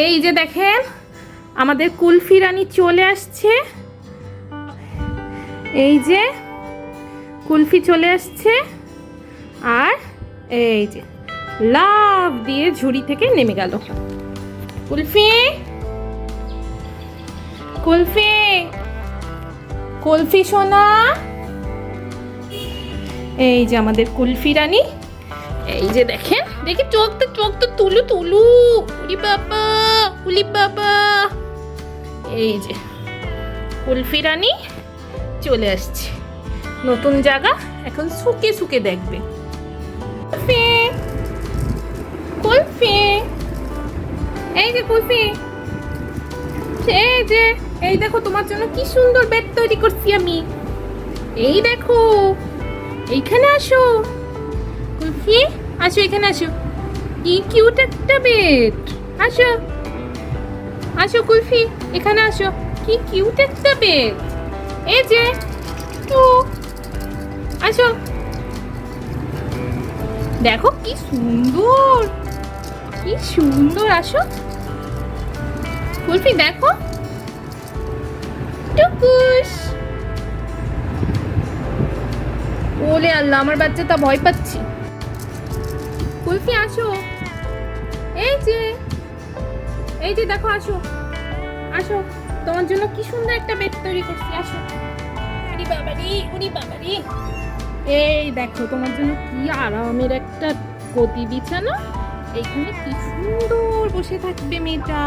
এই যে দেখেন, আমাদের কুলফি রানী চলে আসছে। এই যে কুলফি চলে আসছে। আর এই যে লাভ দিয়ে ঝুড়ি থেকে নেমে গেল। কুলফি কুলফি কুলফি সোনা। এই যে আমাদের কুলফি রানী। এই যে দেখেন, দেখি চোখ তো চোখ তো তুলু তুলু। উলি বাবা উলি বাবা। এই যে, কুলফি রানী চলে আসছে। নতুন জায়গা, এখন সুকে সুকে দেখবে। কুলফি কুলফি। এই যে কুলফি। এই যে, এই দেখো, তোমার জন্য কি সুন্দর বেড তৈরি করছি আমি। এই দেখো, এইখানে আসো। কুলফি আসো এখানে আসো। কি কিউট একটা বেড আসো। আসো কুলফি, এখানে আসো। কি কিউট একটা বেড এই যে, ও। আসো। দেখো কি সুন্দর। কি সুন্দর, আসো। কুলফি, দেখো। টুকুস। ওলে আল্লাহ, আমার বাচ্চাটা ভয় পাচ্ছি। কুলফি, আসো। এই যে এই যে দেখো, আসো। আসো। তোমার জন্য কি সুন্দর একটা বেড তৈরি করছি, আসো। উনি বাবারি উনি বাবারি এই দেখো, তোমার জন্য কি আরামের একটা গতি বিছানা। এইখানে কি সুন্দর বসে থাকবে মেয়েটা।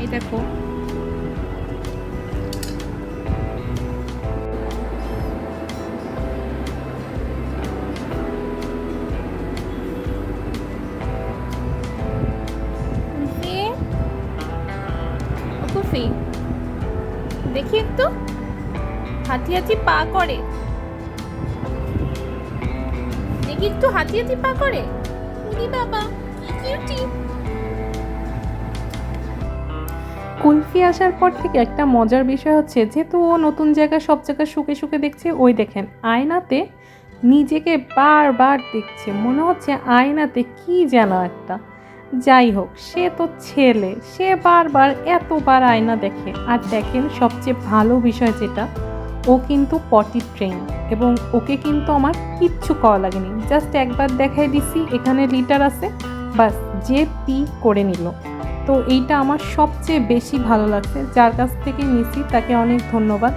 এই দেখো একটু হাতি হাতি পা করে। দেখি একটু হাতি হাতি পা করে। উনি বাবা, কিউটি। কুলফি আসার পর থেকে একটা মজার বিষয় হচ্ছে, যেহেতু ও নতুন জায়গায় সব জায়গায় শুকে শুকে দেখছে, ওই দেখেন, আয়নাতে নিজেকে বারবার দেখছে। মনে হচ্ছে আয়নাতে কি যেন একটা। যাই হোক, সে তো ছেলে। সে বারবার, এতবার আয়না দেখে। আর দেখেন, সবচেয়ে ভালো বিষয় যেটা, ও কিন্তু পটি ট্রেন এবং ওকে কিন্তু আমার কিচ্ছু করা লাগেনি। জাস্ট একবার দেখাই দিছি, এখানে লিটার আছে। বাস, যে পি করে নিল। তো এইটা আমার সবচেয়ে বেশি ভালো লাগছে। যার কাছ থেকে নিছি, তাকে অনেক ধন্যবাদ।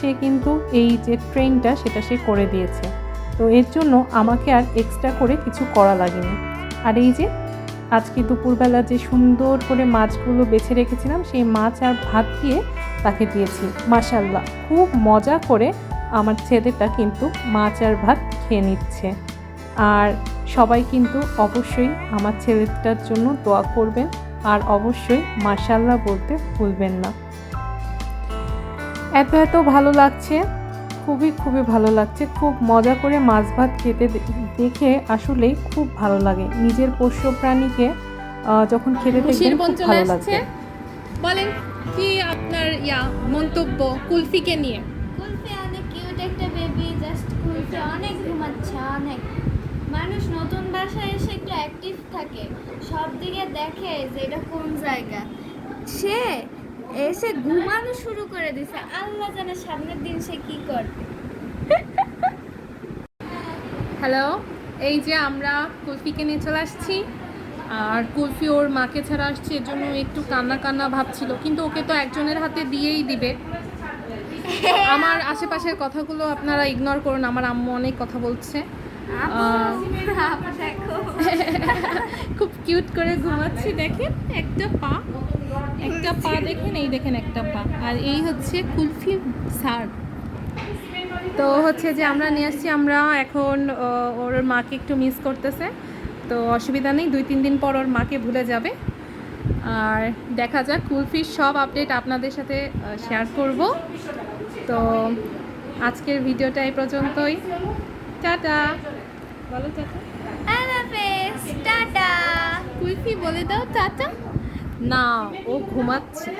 সে কিন্তু এই যে ট্রেনটা সেটা সে করে দিয়েছে। তো এর জন্য আমাকে আর এক্সট্রা করে কিছু করা লাগেনি। আর এই যে আজকে দুপুরবেলা যে সুন্দর করে মাছগুলো বেছে রেখেছিলাম, সেই মাছ আর ভাত দিয়ে তাকে দিয়েছি। মাশাল্লাহ খুব মজা করে আমার ছেলেটা কিন্তু মাছ আর ভাত খেয়ে নিচ্ছে। আর সবাই কিন্তু অবশ্যই আমার ছেলেটার জন্য দোয়া করবেন আর অবশ্যই মাশাল্লাহ বলতে ভুলবেন না। এত এত ভালো লাগছে। খুবই খুবই ভালো লাগছে। খুব মজা করে মাছ ভাত খেতে দেখে আসলেই খুব ভালো লাগে। নিজের পোষ্য প্রাণীকে যখন খেতে দেখবেন খুব ভালো আসছে। বলেন কি আপনার ইয়া মন্তব্য কুলফিকে নিয়ে? কুলফি অনেক কিউট একটা বেবি জাস্ট কুলফি। অনেক ঘুমাচ্ছে অনেক। মানুষ নতুন বাসায় এসে একটু অ্যাক্টিভ থাকে। সব দিকে দেখে যে এটা কোন জায়গা। সে এসে ঘুমানো শুরু করে দিছে। আল্লাহ জানে সামনের দিন সে কি করবে। হ্যালো এই যে আমরা কুলফিকে নিয়ে চলে আসছি। আর কুলফি ওর মাকে ছাড়া আসছে এর জন্য একটু কান্না কান্না ভাবছিল কিন্তু ওকে তো একজনের হাতে দিয়েই দিবে। আমার আশেপাশের কথাগুলো আপনারা ইগনোর করুন আমার আম্মু অনেক কথা বলছে। দেখো। কিউট করে ঘুমাচ্ছি, দেখেন, একটা পা একটা পা দেখেন, এই দেখেন একটা পা। আর এই হচ্ছে কুলফি স্যার। তো হচ্ছে যে আমরা নিয়ে আসছি, আমরা এখন ওর মাকে একটু মিস করতেছে। তো অসুবিধা নেই, দুই, তিন দিন পর ওর মাকে ভুলে যাবে। আর দেখা যাক, কুলফির সব আপডেট আপনাদের সাথে শেয়ার করব। তো আজকের ভিডিওটা এই পর্যন্তই। টাটা। বলো টাটা টাটা। কুলফি বলে দাও টাটা না ও ঘুমাচ্ছে।